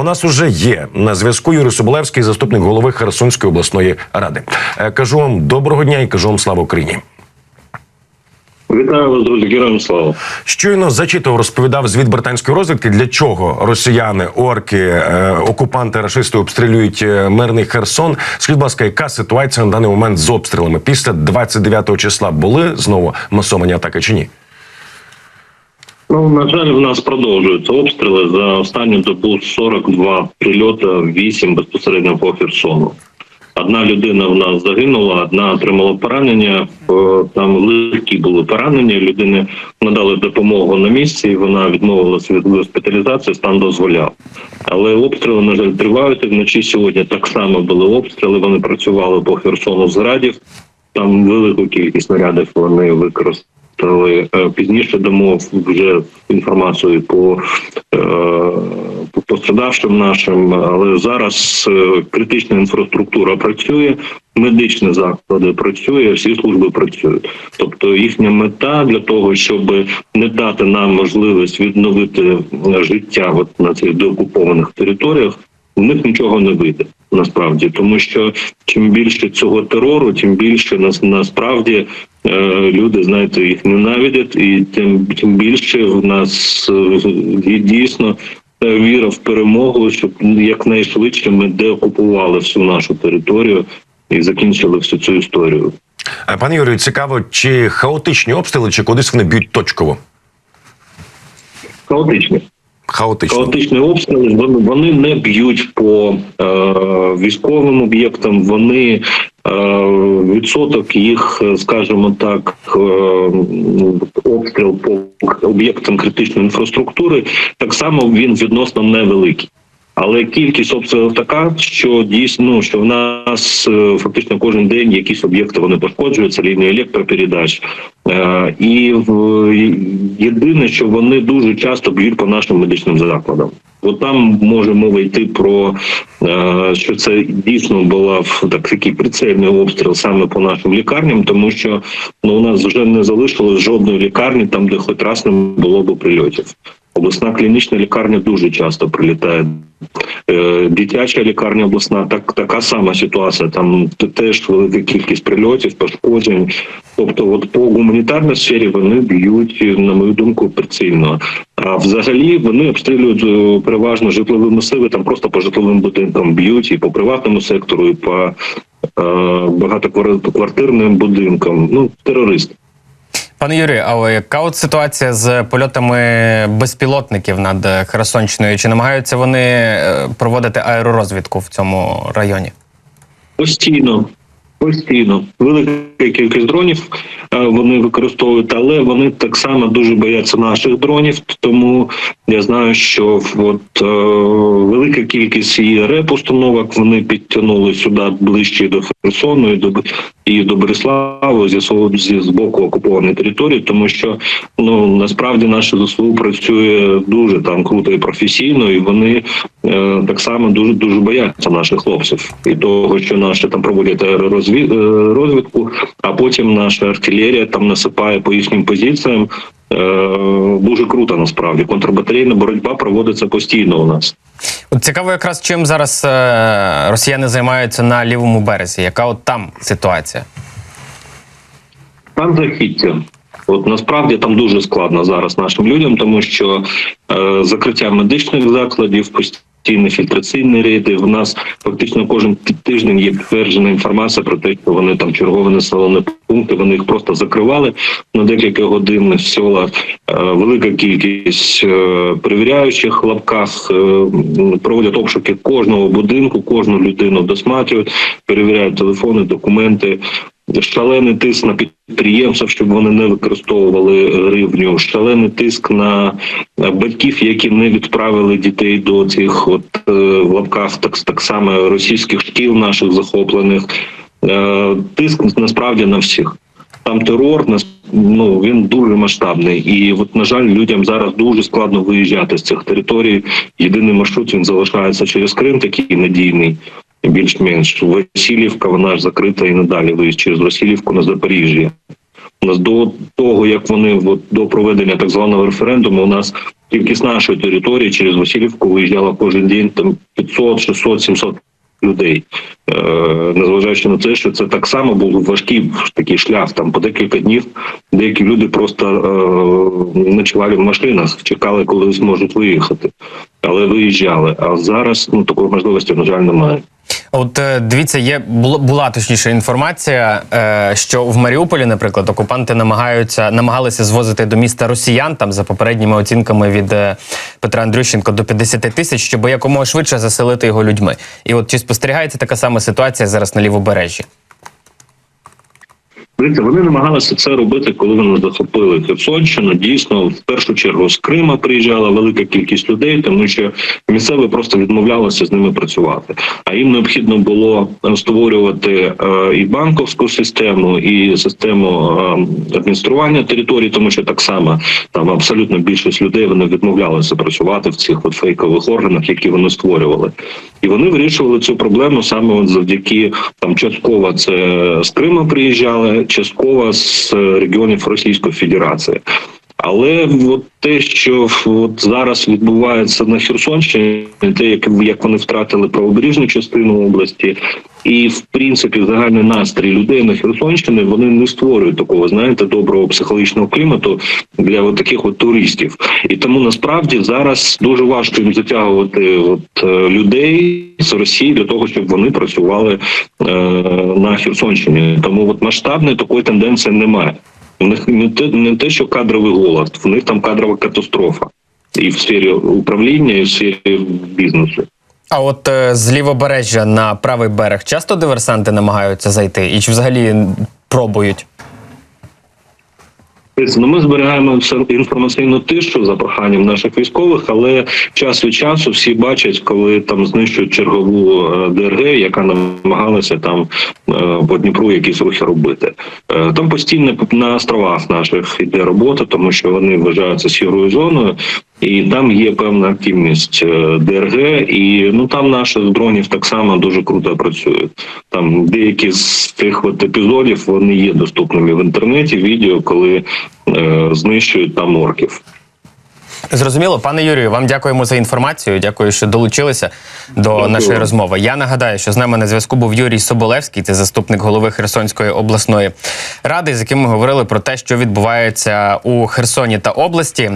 у нас уже є на зв'язку Юрій Соболевський, заступник голови Херсонської обласної ради. Е, Кажу вам доброго дня і кажу вам слава Україні. Вітаю вас, друзі, героям слава. Щойно зачитував, розповідав звіт британської розвідки, для чого росіяни, орки, е, окупанти, рашисти обстрілюють е, мирний Херсон. Скажіть, будь ласка, яка ситуація на даний момент з обстрілами? Після 29 числа були знову масовані атаки чи ні? Ну, на жаль, в нас продовжуються обстріли. За останню добу 42 прильоти, 8 безпосередньо по Херсону. Одна людина в нас загинула, одна отримала поранення. Е, Там легкі були поранення. Людини надали допомогу на місці. Вона відмовилася від госпіталізації, стан дозволяв. Але обстріли, на жаль, тривають. Вночі сьогодні так само були обстріли. Вони працювали по Херсону з градів. Там велику кількість снарядів вони використали. Е, Пізніше дамо вже інформацію по, е, по пострадавшим нашим, але зараз е, критична інфраструктура працює, медичні заклади працює, всі служби працюють. Тобто їхня мета для того, щоб не дати нам можливість відновити е, життя от на цих деокупованих територіях, у них нічого не вийде насправді, тому що чим більше цього терору, тим більше нас насправді люди знаєте їх ненавидять, і тим тим більше в нас е, є дійсно е, віра в перемогу, щоб якнайшвидше ми деокупували всю нашу територію і закінчили всю цю історію. Е, Пане Юрію, цікаво, чи хаотичні обстріли, чи кудись вони б'ють точково? Хаотично. Хаотично. Хаотичні обстріли вони, не б'ють по е, військовим об'єктам. Вони е, відсоток їх, е, скажімо так, е, обстріл по об'єктам критичної інфраструктури так само він відносно невеликий. Але кількість обстрілів така, що дійсно ну, що в нас е, фактично кожен день якісь об'єкти вони пошкоджуються, лінії електропередач. Е, і єдине, що вони дуже часто б'ють по нашим медичним закладам. От там може мова йти про е, що це дійсно була так такий прицельний обстріл саме по нашим лікарням, тому що ну у нас вже не залишилось жодної лікарні, там де хоч раз не було б прильотів. Обласна клінічна лікарня дуже часто прилітає. Е, Дитяча лікарня обласна, так така сама ситуація. Там теж велика кількість прильотів, пошкоджень. Тобто, от по гуманітарній сфері вони б'ють, на мою думку, прицільно. А взагалі вони обстрілюють е, переважно житлові масиви, там просто по житловим будинкам б'ють і по приватному сектору, і по е, багатоквартирним будинкам. Ну, терористи. Пане Юрію, а яка от ситуація з польотами безпілотників над Херсонщиною? Чи намагаються вони е, проводити аеророзвідку в цьому районі? Постійно, постійно. Велика кількість дронів е, вони використовують, але вони так само дуже бояться наших дронів. Тому я знаю, що от е, велика кількість і реп-установок вони підтягнули сюди ближче до Херсону і до і до Береславу зі свого зі з боку окупованої території, тому що ну насправді наше ЗСУ працює дуже там круто і професійно, і вони е, так само дуже дуже бояться наших хлопців і того, що наші там проводять е, розвідку, а потім наша артилерія там насипає по їхнім позиціям. Е, дуже круто насправді контрбатарейна боротьба проводиться постійно у нас. От цікаво, якраз чим зараз е, росіяни займаються на лівому березі. Яка от там ситуація? Там західця. От насправді там дуже складно зараз нашим людям, тому що е, закриття медичних закладів, постійні фільтраційні рейди. В нас фактично кожен тиждень є підтверджена інформація про те, що вони там чергові населені пункти. Вони їх просто закривали на декілька годин. Всього е, велика кількість е, перевіряючих лапках е, проводять обшуки кожного будинку, кожну людину досматрюють, перевіряють телефони, документи. Шалений тиск на підприємців, щоб вони не використовували гривню, шалений тиск на батьків, які не відправили дітей до цих от е, в лапках, так так само російських шкіл наших захоплених. Е, Тиск насправді на всіх. Там терор ну він дуже масштабний, і от на жаль, людям зараз дуже складно виїжджати з цих територій. Єдиний маршрут він залишається через Крим, такий надійний більш-менш Васильівка, вона ж закрита і надалі виїзд через Васильівку на Запоріжжя. У нас до того, як вони от, до проведення так званого референдуму, у нас тільки з нашої території через Васильівку виїжджало кожен день там 500, 600, 700 людей. Е, незважаючи на те, що це так само був важкий такий шлях, там по декілька днів деякі люди просто е, ночували в машинах, чекали, коли зможуть виїхати, але виїжджали. А зараз ну такої можливості, на жаль, немає. От е, дивіться, є було- була точніше інформація, е, що в Маріуполі, наприклад, окупанти намагаються намагалися звозити до міста росіян там за попередніми оцінками від е, Петра Андрющенко до 50 тисяч, щоб якомога швидше заселити його людьми. І от чи спостерігається така сама ситуація зараз на лівобережжі? Дивіться, вони намагалися це робити, коли вони захопили Херсонщину. Дійсно, в першу чергу з Крима приїжджала велика кількість людей, тому що місцеві просто відмовлялися з ними працювати. А їм необхідно було створювати е, і банковську систему, і систему е, адміністрування території, тому що так само там абсолютно більшість людей вони відмовлялися працювати в цих от фейкових органах, які вони створювали. І вони вирішували цю проблему саме от завдяки там частково це з Криму приїжджали, частково з регіонів Російської Федерації. Але от те, що от зараз відбувається на Херсонщині, те, як, як вони втратили правобережну частину області, і в принципі загальний настрій людей на Херсонщині вони не створюють такого, знаєте, доброго психологічного клімату для от таких от туристів. І тому насправді зараз дуже важко їм затягувати от е, людей з Росії для того, щоб вони працювали е, на Херсонщині. Тому от масштабної такої тенденції немає. У них не те, не те, що кадровий голод, в них там кадрова катастрофа і в сфері управління, і в сфері бізнесу. А от е, з лівобережжя на правий берег часто диверсанти намагаються зайти, і чи взагалі пробують? Ну, ми зберігаємо інформаційну тишу за проханням наших військових, але час від часу всі бачать, коли там знищують чергову е, ДРГ, яка намагалася там по Дніпру якісь рухи робити. Е, Там постійно на островах наших йде робота, тому що вони вважаються сірою зоною. І там є певна активність е, ДРГ, і ну там наших дронів так само дуже круто працюють. Там деякі з тих от епізодів вони є доступними в інтернеті. Відео, коли е, знищують там орків. Зрозуміло, пане Юрію, вам дякуємо за інформацію. Дякую, що долучилися до Дякую. нашої розмови. Я нагадаю, що з нами на зв'язку був Юрій Соболевський, це заступник голови Херсонської обласної ради, з яким ми говорили про те, що відбувається у Херсоні та області.